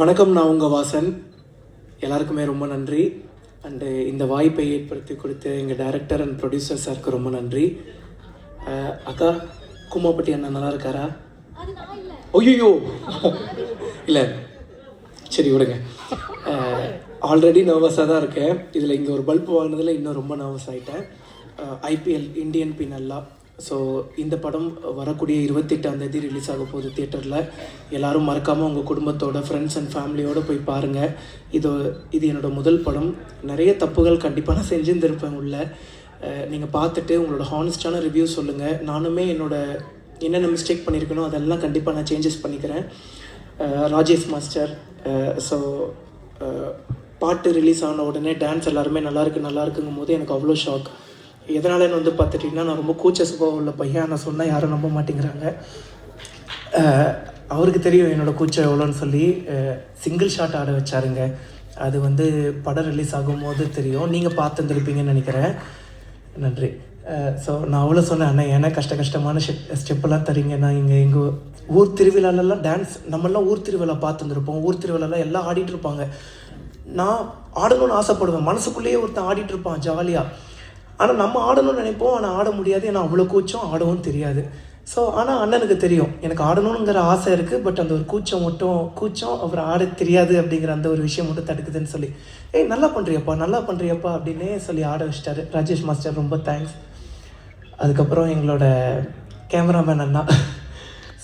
வணக்கம் நான் உங்கள் வாசன். எல்லாருக்குமே ரொம்ப நன்றி. அண்டு இந்த வாய்ப்பை ஏற்படுத்தி கொடுத்த எங்கள் டைரக்டர் அண்ட் ப்ரொடியூசர் சாருக்கு ரொம்ப நன்றி. அக்கா கும்மாப்பட்டி அண்ணா நல்லா இருக்காரா? ஐயோ இல்லை சரி விடுங்க. ஆல்ரெடி நர்வஸாக தான் இருக்கேன். இதில் இங்கே ஒரு பல்ப் வாங்கினதில் இன்னும் ரொம்ப நர்வஸ் ஆகிட்டேன் ஐபிஎல் இந்தியன் பி நல்லா ஸோ இந்த படம் வரக்கூடிய இருபத்தெட்டாம் தேதி ரிலீஸ் ஆக போகுது தியேட்டரில் எல்லாரும் மறக்காமல் உங்கள் குடும்பத்தோட ஃப்ரெண்ட்ஸ் அண்ட் ஃபேமிலியோடு போய் பாருங்கள் இது இது என்னோடய முதல் படம். நிறைய தப்புகள் கண்டிப்பாக நான் செஞ்சுருந்துருப்பேன் உள்ள. நீங்கள் பார்த்துட்டு உங்களோட ஹானஸ்டான ரிவ்யூ சொல்லுங்கள் நானுமே என்னோட என்னென்ன மிஸ்டேக் பண்ணியிருக்கனோ அதெல்லாம் கண்டிப்பாக நான் சேஞ்சஸ் பண்ணிக்கிறேன். ராஜேஷ் மாஸ்டர் ஸோ பாட்டு ரிலீஸ் ஆன உடனே டான்ஸ் எல்லாருமே நல்லாயிருக்கு நல்லா இருக்குங்கும் போது எனக்கு அவ்வளோ ஷாக் எதனாலன்னு வந்து பார்த்துட்டிங்கன்னா நான் ரொம்ப கூச்ச சுபாவம் உள்ள பையன். நான் சொன்னால் யாரும் நம்ப மாட்டேங்கிறாங்க. அவருக்கு தெரியும் என்னோட கூச்சம் எவ்வளோன்னு சொல்லி. சிங்கிள் ஷாட் ஆட வச்சாருங்க. அது வந்து படம் ரிலீஸ் ஆகும்போது தெரியும். நீங்கள் பார்த்துருந்துருப்பீங்கன்னு நினைக்கிறேன். நன்றி. ஸோ நான் அவ்வளோ சொன்னேன். அண்ணா ஏன்னா கஷ்ட கஷ்டமான ஸ்டெப் ஸ்டெப்பெல்லாம் தரீங்க நான் இங்கே எங்கள் ஊர் திருவிழாலெல்லாம் டான்ஸ் நம்மளாம் ஊர் திருவிழா பார்த்துருந்துருப்போம் ஊர் திருவிழாலாம் எல்லாம் ஆடிட்டு இருப்பாங்க. நான் ஆடணும்னு ஆசைப்படுவேன். மனசுக்குள்ளேயே ஒருத்தன் ஆடிட்டு இருப்பான் ஜாலியாக ஆனால் நம்ம ஆடணும்னு நினைப்போம் ஆனால் ஆட முடியாது. ஏன்னா அவ்வளோ கூச்சம் ஆடவும் தெரியாது. ஸோ ஆனால் அண்ணனுக்கு தெரியும். எனக்கு ஆடணுங்கிற ஆசை இருக்குது பட் அந்த ஒரு கூச்சம் மட்டும் கூச்சம் அவர் ஆட தெரியாது அப்படிங்கிற அந்த ஒரு விஷயம் மட்டும் தடுக்குதுன்னு சொல்லி. ஏய் நல்லா பண்ணுறியப்பா நல்லா பண்ணுறியப்பா அப்படின்னே சொல்லி ஆட வச்சிட்டாரு. ராஜேஷ் மாஸ்டர் ரொம்ப தேங்க்ஸ் அதுக்கப்புறம் எங்களோட கேமராமேன் அண்ணா.